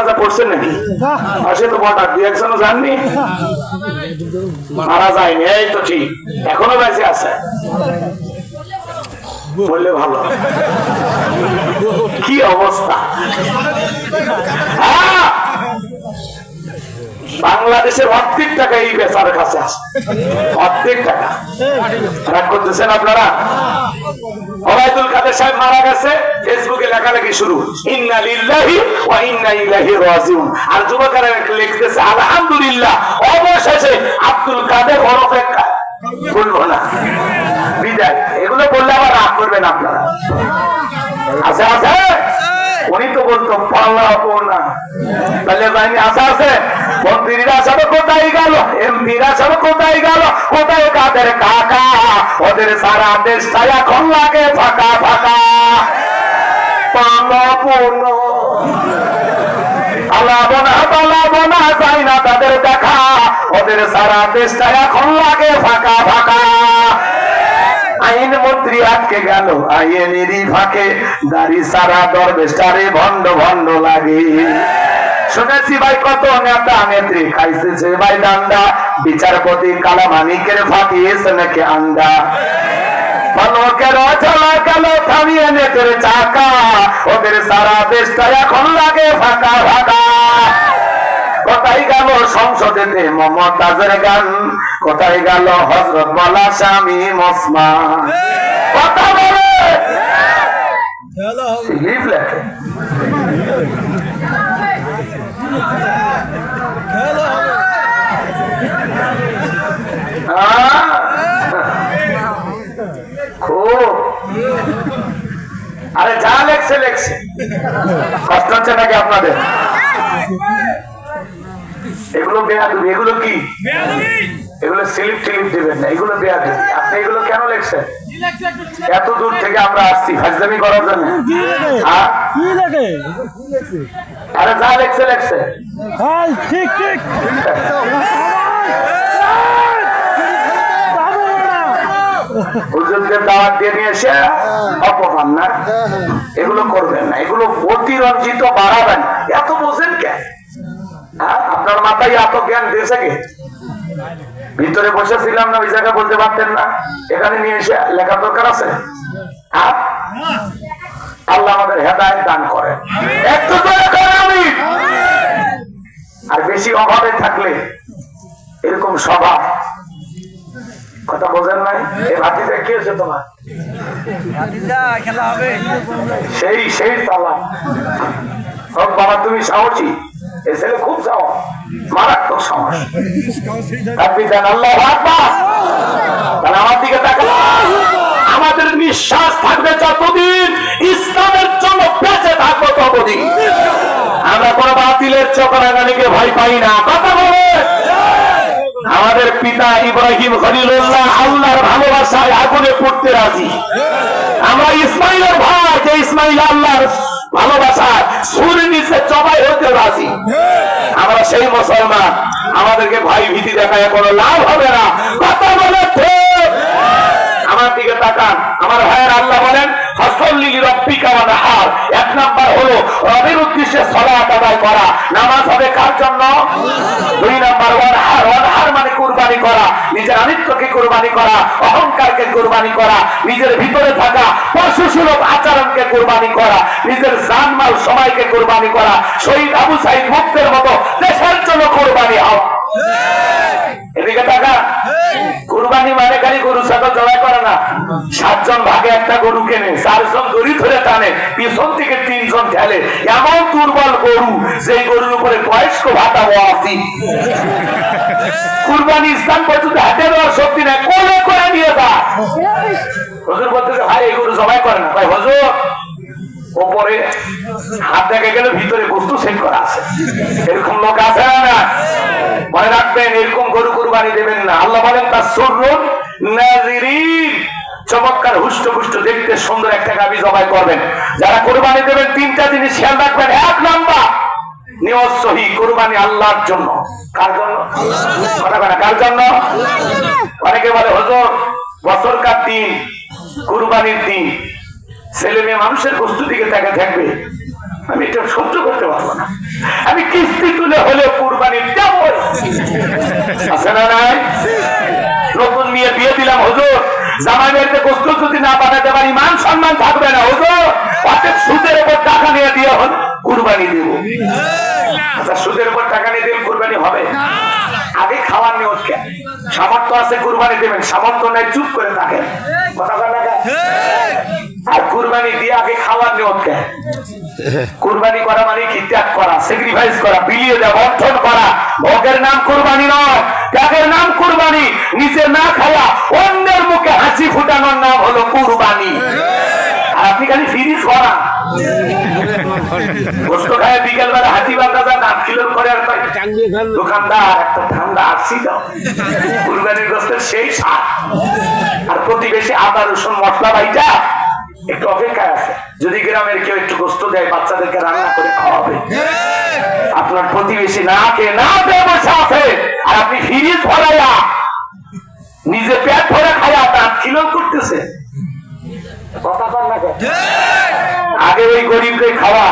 জানাজা পড়ছেন নাকি? পাশে তো বটা দুই একজনও জাননি? মারা যায়নি, এই তো ঠিক। এখনও বেঁচে আছে। বললে ভালো। কি অবস্থা? হ্যাঁ! বাংলাদেশের অর্ধেক টাকা এই বেচার কাছে আছে। অর্ধেক টাকা। রাগ করতেছেন আপনারা? ওবায়দুল কাদের সাহেব মারা গেছে, ফেসবুকে লেখালেখি শুরু। ইন্না লিল্লাহি ওয়া ইন্না ইলাইহি রাজিউন। আর যুবকেরা লিখতেছে, আলহামদুলিল্লাহ, অবশেষে আব্দুল কাদের ওরফে বলব না। বিদায়। এগুলো বললে আবার রাগ করবেন আপনারা। আছে আছে? উনি তো বলতো পাল্লাবো না তাহলে বাহিনী আশা আছে। মন্ত্রীরা সব কোথায় গেল? এমপিরা সব কোথায় গেল? কোথায় কাদের কাকা? ওদের সারা দেশটা এখন লাগে ফাঁকা ফাঁকা। তাদের দেখা। ওদের সারা দেশটা এখন লাগে ফাঁকা ফাঁকা। আইন মন্ত্রী আটকে গেল। আইনেরই ফাঁকে দাড়ি সারা দরবেশটারে ভণ্ড ভণ্ড লাগে। শুনেছি ভাই কত নেতা নেত্রী খাইছে ভাই ডান্ডা বিচারপতি কালামানিকের ফাটিয়েছে নাকি চাকা? ওদের সারা দেশটা এখন লাগে ফাঁকা ফাঁকা কোথায় গেল সংসদেতে মমতাজের গান? কোথায় গেল হজরত বলা স্বামী মসমা কথা বলে। খুব। আরে যা লেখছে লেখছে। কষ্ট হচ্ছে নাকি আপনাদের? এগুলো বেয়াদুবি এগুলো কি? এগুলো স্লিপ টিলিপ দেবেন না এগুলো বেয়াদুবি। আপনি এগুলো কেন লেখছেন? এত দূর থেকে আমরা আসছি হাজদামি করার জন্য? কি লাগে আরে যা লেখছে লেখছে। হ্যাঁ ঠিক ঠিক। হুজুরদের দাওয়াত দিয়ে নিয়ে এসে অপমান না? এগুলো করবেন না এগুলো অতিরঞ্জিত বাড়াবেন। এত বোঝেন কে হ্যাঁ? আপনার মাথায় এত জ্ঞান দিয়েছে কে? ভিতরে বসেছিলাম না ওই জায়গায় বলতে পারতেন না। এখানে নিয়ে এসে লেখা দরকার আছে? হ্যাঁ? আল্লাহ আমাদের হেদায়ত দান করে একটু আমি। আর বেশি অভাবে থাকলে এরকম স্বভাব। কথা বোঝেন নাই? এই ভাতিটা কি হয়েছে তোমার? সেই সেই তালা। হোক বাবা তুমি সাহসী। এ ছেলে খুব সাহস। মারাত্মক সাহস আল্লাহ তাহলে আমার দিকে তাকান। আমাদের নিঃশ্বাস থাকবে যতদিন ইসলামের জন্য বেঁচে থাকব ততদিন। আমরা কোনো বাতিলের চকরাগানিকে ভয় পাই না। কথা বলে। আমাদের পিতা ইব্রাহিম খলিলুল্লাহ আল্লাহর ভালোবাসায় আগুনে পড়তে রাজি আমরা ইসমাইলের ভাই যে ইসমাইল আল্লাহর সুর নিচে জবাই হতে রাজি আমরা সেই মুসলমান, আমাদেরকে ভাই ভীতি দেখায় কোনো লাভ হবে না কথা বলে। আমার দিকে তাকান। আমার ভাইয়ের আল্লাহ বলেন মানে করা। নিজের অহংকারকে কুরবানি করা। নিজের ভিতরে থাকা পশু সুলভ আচরণকে কুরবানি করা। নিজের জানমাল সময়কে কুরবানি করা। শহীদ আবু সাইদ মুক্তের মতো দেশের জন্য কুরবানি হওয়া। এদিকে টাকা কুরবানি মানে খালি গরু ছাগল জবাই করে না। সাতজন ভাগে একটা গরু কেনে, চারজন দড়ি ধরে টানে, পিছন থেকে তিনজন ঠেলে। এমন দুর্বল গরু সেই গরুর উপরে বয়স্ক ভাতা আসি কুরবানি ইসলাম পর্যন্ত হাতে দেওয়ার শক্তি নেই, কোলে করে নিয়ে যা। হজুর বলতেছে, ভাই, এই গরু জবাই করে না। ভাই হজুর ওপরে হাত দেখে গেলে ভিতরে বস্তু সেট করা আছে। এরকম লোক আছে না? মনে রাখবেন, এরকম গরু কুরবানি দেবেন না। আল্লাহ বলেন তার সরুন চমৎকার, হুষ্ট পুষ্ট, দেখতে সুন্দর একটা গাবি জবাই করবেন। যারা কোরবানি দেবেন, তিনটা জিনিস খেয়াল রাখবেন। এক নাম্বার, নিয়ত সহি, কোরবানি আল্লাহর জন্য। কার জন্য? কার জন্য? অনেকে বলে, হজর, বছরকার দিন, কুরবানির দিন। ছেলে মেয়ে মানুষের বস্তু দিকে তাকে থাকবে, আমি এটা সহ্য করতে পারব না। আমি কিস্তি তুলে হলে কুরবানি আছে না নাই? নতুন মেয়ে বিয়ে দিলাম, হজুর। জামাই মেয়েতে যদি না পাঠাতে পারি, মান সম্মান থাকবে না, হজুর। অর্থাৎ সুদের উপর টাকা নিয়ে দিয়ে হল কুরবানি দেব। আচ্ছা সুদের উপর টাকা নিয়ে দিলে কুরবানি হবে? আগে খাওয়ার নিয়ত কেন সামর্থ্য আছে কুরবানি দেবেন, সামর্থ্য নাই, চুপ করে থাকেন। কথা কথা আর কুরবানি দিয়ে আগে খাওয়ার নিয়ত কেন কুরবানি করা মানে কি? ত্যাগ করা স্যাক্রিফাইস করা, বিলিয়ে দেওয়া, বর্ধন করা। ভোগের নাম কুরবানি নয়, ত্যাগের নাম কুরবানি। নিজে না খাওয়া, অন্যের মুখে হাসি ফুটানোর নাম হলো কুরবানি। আপনি খালি ফিরিস করা গোস্ত খায় বিকেল হাতি বান্ধা আট কিলোর করে আর দোকানদার, একটা ঠান্ডা আসছি দাও কুরবানির গোস্তের সেই স্বাদ। আর প্রতিবেশী আদা, রসুন, মশলা ভাইটা একটু অপেক্ষায় আছে। যদি গ্রামের কেউ একটু গোস্ত দেয় বাচ্চাদেরকে রান্না করে খাওয়াবে। আপনার প্রতিবেশী না খেয়ে না পেয়ে বসে আছে। আর আপনি ফিরিজ ভরাইয়া নিজে পেট ভরে খাইয়া দাঁত খিলন করতেছে। কথা বল না আগে ওই গরিবকে খাওয়া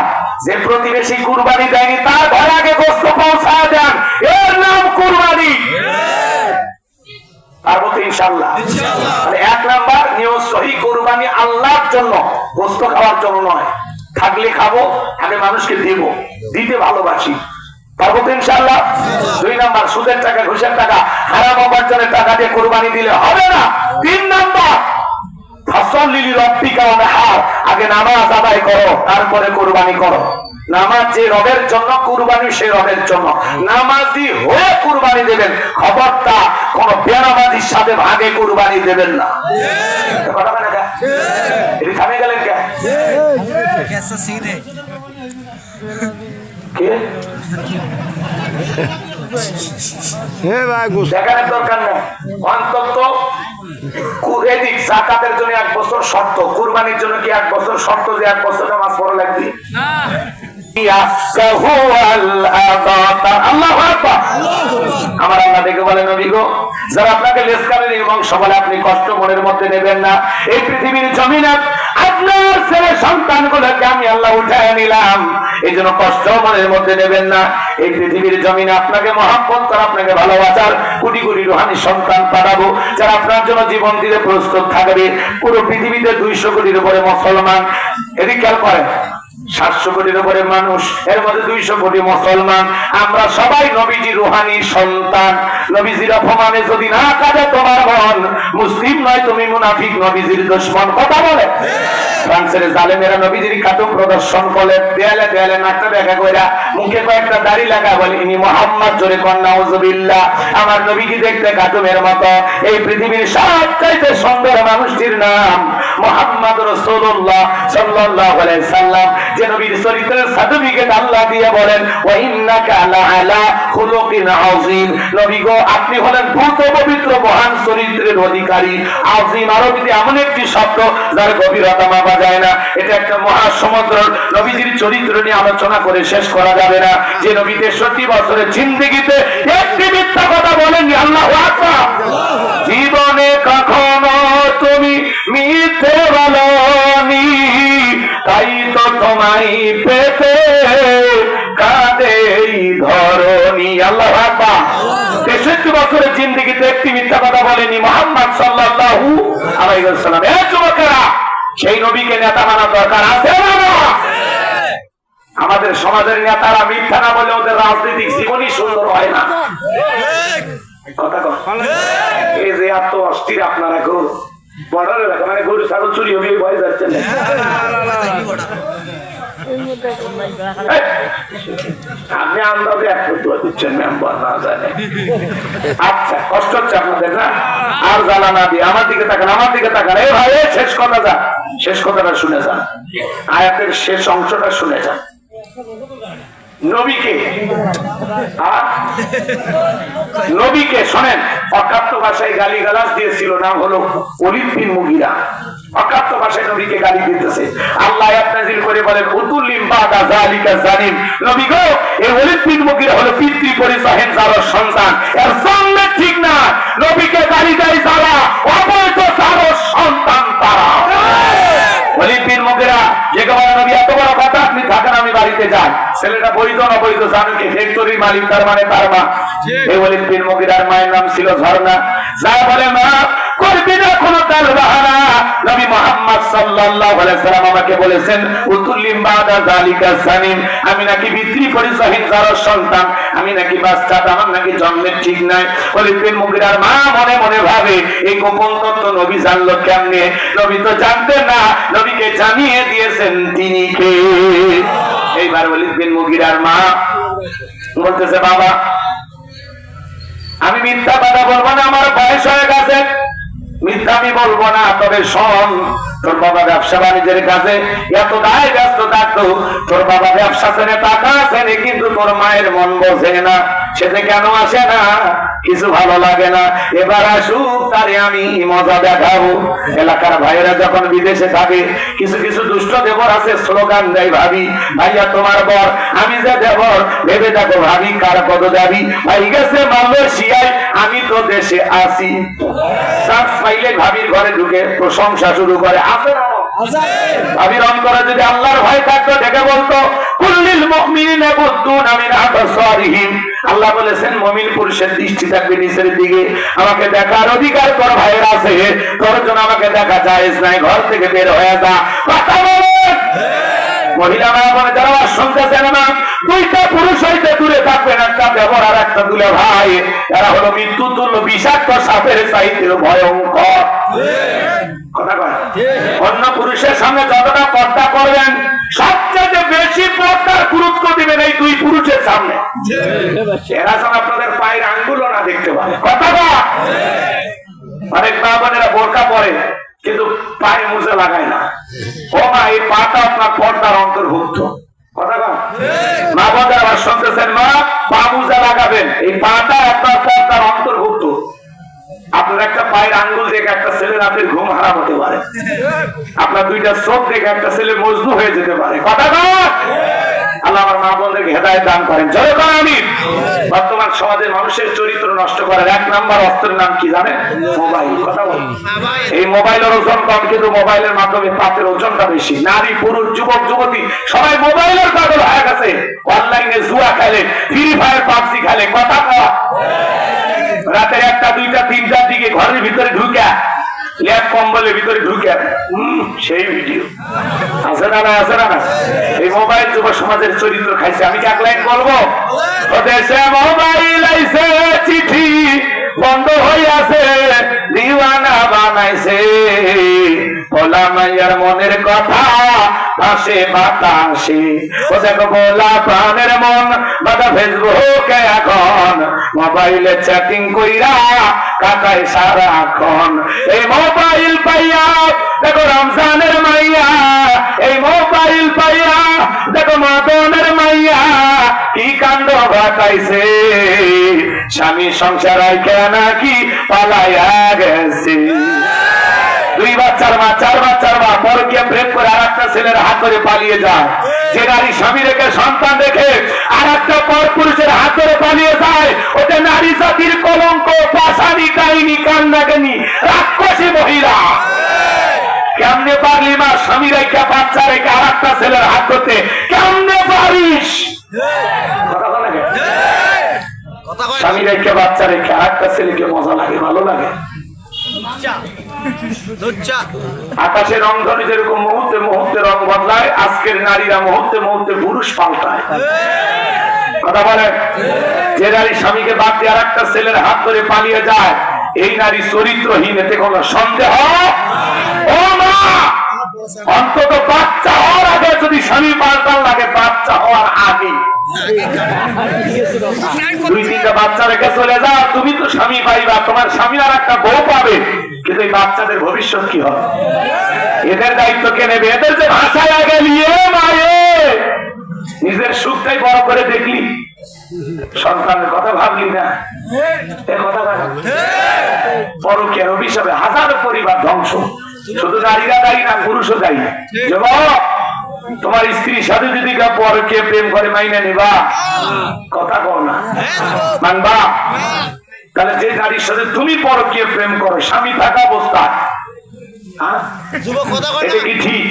যে প্রতিবেশী কুরবানি দেয়নি তার ঘরে আগে গোস্ত পৌঁছায় দেন। এর নাম কুরবানি। পারব তো ইনশাল্লাহ এক নাম্বার নিয়ম সহি কুরবানি আল্লাহর জন্য, গোস্ত খাওয়ার জন্য নয়। থাকলে খাব আগে মানুষকে দেব, দিতে ভালোবাসি। পারব তো ইনশাল্লাহ দুই নাম্বার, সুদের টাকা, ঘুষের টাকা, হারাম উপার্জনের টাকা দিয়ে কোরবানি দিলে হবে না। তিন নাম্বার ফসল লিলি অনাহার আগে নামাজ আদায় করো, তারপরে কোরবানি করো। নামাজ যে রবের জন্য কুরবানি সে রবের জন্য। নামাজি হয়ে কুরবানি দেবেন। খবরটা কোন বেনামাজির সাথে ভাগে কুরবানি দেবেন না। জাকাতের জন্য এক বছর শর্ত। কুরবানির জন্য কি এক বছর শর্ত যে এক বছর নামাজ পড়া লাগবে? আমার আমি আল্লাহ নিলাম। এই জন্য কষ্ট মনের মধ্যে নেবেন না। এই পৃথিবীর জমিনে আপনাকে করে, আপনাকে ভালোবাসার রোহানি সন্তান পাঠাবো। যারা আপনার জন্য জীবন দিতে প্রস্তুত থাকবে, পুরো পৃথিবীতে দুইশো কোটির উপরে মুসলমান। খেয়াল করেন। সাতশো কোটির উপরে মানুষ, এর মধ্যে দুইশো কোটি মুসলমান। আমরা সবাই নবীজি রুহানি সন্তান। নবীজির অপমানে যদি না কাজে তোমার মন, মুসলিম নয় তুমি মুনাফিক, নবীজির দুশ্মন। কথা বলে। ফ্রান্সের জালেমেরা নবীজির প্রদর্শন দেয়ালে দেয়ালে নাকটা দেখা কইরা মুখে কয়েকটা দাড়ি লাগা বলে, ইনি মোহাম্মদ, জোরে কন্যা আমার নবীজি দেখতে কাটুমের মতো। এই পৃথিবীর সবচাইতে সুন্দর মানুষটির নাম মোহাম্মদ রসুল্লাহ সাল্লাল্লাহু আলাইহি সাল্লাম যে নবীর চরিত্রের সার্টিফিকেট আল্লাহ দিয়ে বলেন ওয়া ইন্নাকা খুলুকিন আযীম। নবী গো আপনি হলেন ভূত পবিত্র মহান চরিত্রের অধিকারী। আযীম আরবিতে এমন একটি শব্দ যার গভীরতা মাপা যায় না। এটা একটা মহাসমুদ্র। নবীজির চরিত্র নিয়ে আলোচনা করে শেষ করা যাবে না। যে নবী তেষট্টি বছরের জিন্দেগিতে একটি মিথ্যা কথা বলেননি আল্লাহ আকবার। জীবনে কখনো তুমি মিথ্যে তাই তো তোমায় পেতে কাঁদেই ধরনি আল্লাহ তেষট্টি বছরের জিন্দিগিতে একটি মিথ্যা কথা বলেনি মোহাম্মদ আলাইহি এ যুবকেরা সেই নবীকে নেতা মানা দরকার আছে না আমাদের সমাজের নেতারা মিথ্যা না বলে ওদের রাজনৈতিক জীবনই সুন্দর হয় না। কথা কন। এই যে এত অস্থির আপনারা গরু বর্ডার এলাকা মানে গরু ছাগল চুরি হবে এই ভয়ে যাচ্ছেন এই, আপনি আন্দাজে এক ফুটুয়া দিচ্ছেন মেম্বার না জানে আচ্ছা কষ্ট হচ্ছে আপনাদের না আর জ্বালা না দিয়ে আমার দিকে তাকান আমার দিকে তাকান এই ভাই শেষ কথা যান শেষ কথাটা শুনে যান আয়াতের শেষ অংশটা শুনে যান নবীকে। নবীকে শোনেন অকাত্য ভাষায় গালি গালাজ দিয়েছিল নাম হলো অলিদ বিন মুগিরা। অকাত্য ভাষায় নবীকে গালি দিতেছে। আল্লাহ করে বলেন উতুল্লিম বাদা জালিকা জানিম। নবী গো এই অলিদ বিন মুগিরা হলো পিতৃ যারা সন্তান। এর জন্ম ঠিক না। নবীকে গালি দেয় যারা অবৈধ যারা সন্তান তারা। অলিদ বিন মুগিরা যে বলে নবী এত বড় কথা আপনি থাকেন আমি বাড়িতে যাই। ছেলেটা বৈধ না বৈধ জানি কি ফ্যাক্টরির মালিক তার মানে তার মা। এই বলে বিন মুগিরার মায়ের নাম ছিল ঝর্ণা। যা বলে মা করবি না কোনো তার বাহানা? নবী মোহাম্মদ সাল্লাল্লাহু আলাইহি সাল্লাম আমাকে বলেছেন, উতুল্লিম বাদা আমি নাকি বিক্রি পরিচয়হীন যারা সন্তান। আমি নাকি বাচ্চা আমার নাকি জন্মের ঠিক নাই। বলে মুগিরার মা মনে মনে ভাবে, এই গোপন তত্ত্ব নবী জানলো কেমনে? নবী তো জানতেন না, নবীকে জানিয়ে দিয়েছেন, তিনি কে? এইবার বলি বিন মুগিরার মা? বলতেছে, বাবা, আমি মিথ্যা কথা বলব না, আমার বয়স হয়ে গেছে। মিথ্যা আমি বলব না তবে শোন তোর বাবা ব্যবসা বাণিজ্যের কাছে এত দায় ব্যস্ত থাকতো তোর বাবা ব্যবসা ছেড়ে টাকা কিন্তু তোর মায়ের মন না। সে যে কেন আসে না? কিছু ভালো লাগে না। এবার আসুক, তারে আমি মজা দেখাবো। এলাকার ভাইয়েরা যখন বিদেশে থাকে, কিছু কিছু দুষ্ট দেবর আছে, স্লোগান দেয়, ভাবি, ভাইয়া তোমার বর, আমি যে দেবর, ভেবে দেখো ভাবি কার দাবি ভাই গেছে মালয়েশিয়ায়, আমি তো দেশে আসি পাইলে ভাবির ঘরে ঢুকে প্রশংসা শুরু করে, আসে না অন্তরে যদি আল্লাহর ভয় থাকতো ডেকে বলতো কুল্লিল মুমিনিনা বুদ্দুনা মিন আবসারিহিম। আল্লাহ বলেছেন মুমিন পুরুষের দৃষ্টি থাকবে নিচের দিকে। আমাকে দেখার অধিকার তোর ভাইয়ের আছে। তোর জন্য আমাকে দেখা জায়েজ নাই। ঘর থেকে বের হয়ে যা। কথা বলেন মহিলা মা বলে যারা শুনতেছেন না দুইটা পুরুষ হইতে দূরে থাকবেন একটা দেবর আর একটা দুলে ভাই। এরা হলো মৃত্যু তুল্য বিষাক্ত সাপের চাইতে ভয়ঙ্কর। কথা কয়। অন্য পুরুষের সামনে যতটা পর্দা করবেন সবচেয়ে বেশি পর্দার গুরুত্ব দিবেন এই দুই পুরুষের সামনে। এরা আপনাদের পায়ের আঙ্গুলও না দেখতে পারে। কথা কয়। অনেক মা বোনেরা বোরকা পরে কিন্তু পায়ে মুজে লাগায় না। ও মা এই পাটা আপনার পর্দার অন্তর্ভুক্ত। কথা? মা বোনেরা আবার শুনতেছেন মা পা মুজে লাগাবেন। এই পাটা আপনার পর্দার অন্তর্ভুক্ত। আপনার একটা পায়ের আঙ্গুল দেখে একটা ছেলে রাতের ঘুম হারাম হতে পারে। আপনার দুইটা চোখ দেখে একটা ছেলে মজনু হয়ে যেতে পারে। কথা কন? আল্লাহ আমার মা বোনদেরকে দান করেন। জয় বর্তমান মানুষের চরিত্র নষ্ট করার এক নাম্বার অস্ত্রের নাম কি মোবাইল। কথা এই মোবাইলের ওজন কম, কিন্তু মোবাইলের মাধ্যমে পাতের ওজনটা বেশি। নারী, পুরুষ, যুবক, যুবতী, সবাই মোবাইলের পাগল হয়ে গেছে। অনলাইনে জুয়া খেলে, ফ্রি ফায়ার পাবজি খেলে। কথা কওয়া রাতের একটা দুইটা তিনটার দিকে ঘরের ভিতরে ঢুকা ল্যাপ কম্বলের ভিতরে ঢুকে সেই ভিডিও। আছে না না আছে না না এই মোবাইল যুব সমাজের চরিত্র খাইছে। আমি কি এক লাইন বলব? দেশে মোবাইল আইছে চিঠি। বন্ধ হইয়াছে, দিওয়ানা বানাইছে। ভোলা মাইয়ার মনের কথা ভাসে বাতাসে। ও দেখো ভোলা প্রাণের মন, বাদা ফেসবুকে এখন। মোবাইলে চ্যাটিং কইরা কাটায় সারাক্ষণ। এই মোবাইল পাইয়া, দেখো রমজানের মাইয়া। এই মোবাইল পাইয়া, দেখো কাণ্ড ঘটাইছে স্বামী সংসার নাকি পালাইয়া গেছে। দুই বাচ্চার মা, চার বাচ্চার মা পরকে প্রেম করে আর একটা ছেলের হাত ধরে পালিয়ে যায়। যে নারী স্বামী রেখে, সন্তান রেখে আর একটা পর পুরুষের হাত ধরে পালিয়ে যায় ওটা নারী জাতির কলঙ্ক, পাশানি কাহিনী, কান্নাকানি, রাক্ষসী মহিলা। কেমনে পারলি মা স্বামী রেখে, বাচ্চা রেখে আর একটা ছেলের হাত ধরতে? কেমনে কয় স্বামী রেখে বাচ্চা রেখে আর ছেলেকে মজা লাগে ভালো লাগে? আকাশে রং ধরে যেরকম মুহূর্তে মুহূর্তে রং বদলায় আজকের নারীরা মুহূর্তে মুহূর্তে পুরুষ পাল্টায়। কথা বলে? যে নারী স্বামীকে বাদ দিয়ে আর একটা ছেলের হাত ধরে পালিয়ে যায় এই নারী চরিত্রহীন এতে কোনো সন্দেহ? অন্তত বাচ্চা হওয়ার আগে যদি স্বামী পাল্টান লাগে বাচ্চা হওয়ার আগে। দুই তিনটা বাচ্চা রেখে চলে যাও, তুমি তো স্বামী পাইবা, তোমার স্বামী আর একটা বউ পাবে। কিন্তু এই বাচ্চাদের ভবিষ্যৎ কি হবে? এদের দায়িত্ব কে নেবে? এদের যে ভাষায় আগে নিয়ে মায়ে নিজের সুখটাই বড় করে দেখলি। সন্তানের কথা ভাবলি না। এ কথা পরকের অভিশাপে হাজার পরিবার ধ্বংস। শুধু নারীরা দায়ী না পুরুষও দায়ী তোমার স্ত্রীর সাথে যদি পরকে প্রেম করে মাইনে নিবা? কথা কও না। মানবা? তাহলে যে নারীর সাথে তুমি পরকে প্রেম করো স্বামী থাকা অবস্থায়। হ্যাঁ? যুবক কথা কয় এটা কি ঠিক?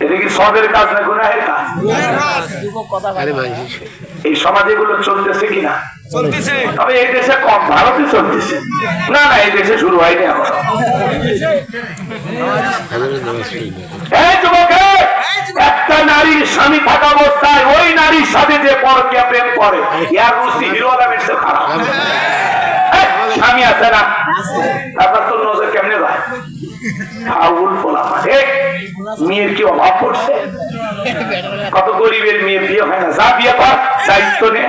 এটা কি সবের কাজ না গুনাহের কাজ? এই সমাজে গুলো চলতেছে কিনা? একটা নারীর স্বামী থাকা অবস্থায় ওই নারীর সাথে যে পরকিয়া প্রেম করে স্বামী আছে না? তারপর তোর নজর কেমনে যায়? মেয়ের কি অভাব পড়ছে? কত গরিবের মেয়ে বিয়ে হয় না? যা বিয়ে কর, দায়িত্ব নে।